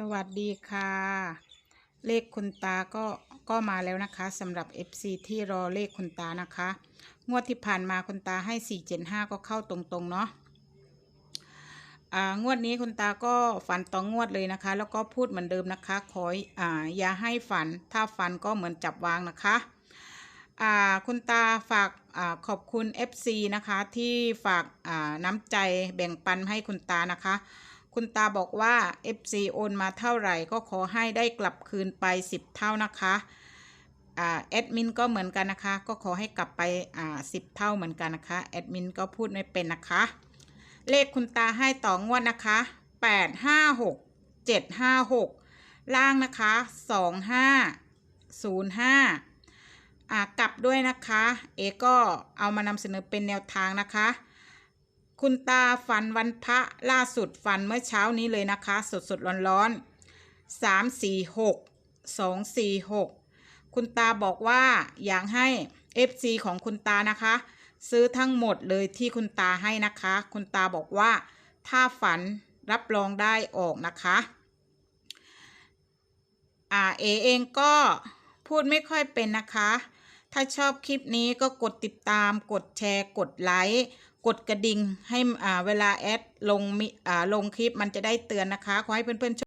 สวัสดีค่ะ เลขคุณตาก็ก็มาแล้วนะคะสำหรับ FC ที่รอเลขคุณตานะคะ งวดที่ผ่านมาคุณตาให้ 475 ก็เข้าตรงๆเนาะอ่างวดนี้คุณตาก็ฝันต่องวดเลยนะคะ แล้วก็พูดเหมือนเดิมนะคะ ขออ่าอย่าให้ฝันถ้าฝันก็เหมือนจับวางนะคะอ่าคุณตาฝากอ่าขอบคุณ FC นะคะที่ฝากอ่าน้ำใจแบ่งปันให้คุณตานะคะ คุณตาบอกว่า FC โอนมาเท่าไหร่ก็ขอให้ได้กลับคืนไป 10 เท่านะคะอ่าแอดมินก็เหมือนกันนะคะ ก็ขอให้กลับไปอ่า10เท่าเหมือนกันนะคะแอดมินก็พูดไม่เป็นนะคะ เลขคุณตาให้ต่องวดนะคะ8 5 6 7 5 6ล่างนะคะ2 5 0 5อ่ากลับด้วยนะคะ เอก็เอามานำเสนอเป็นแนวทางนะคะ คุณตาฝันวันพระล่าสุดฝันเมื่อเช้านี้เลยนะคะ สดสดร้อนร้อนๆสามสี่หกสองสี่หกคุณตาบอกว่าอยากให้ FC ของคุณตานะคะ ซื้อทั้งหมดเลยที่คุณตาให้นะคะ คุณตาบอกว่าถ้าฝันรับรองได้ออกนะคะอ่าเอเองก็พูดไม่ค่อยเป็นนะคะ ถ้าชอบคลิปนี้ก็กดติดตาม กดแชร์ กดไลค์ กดกระดิ่งให้เวลาแอดลงมิลงคลิปมันจะได้เตือนนะคะ ขอให้เพื่อนๆ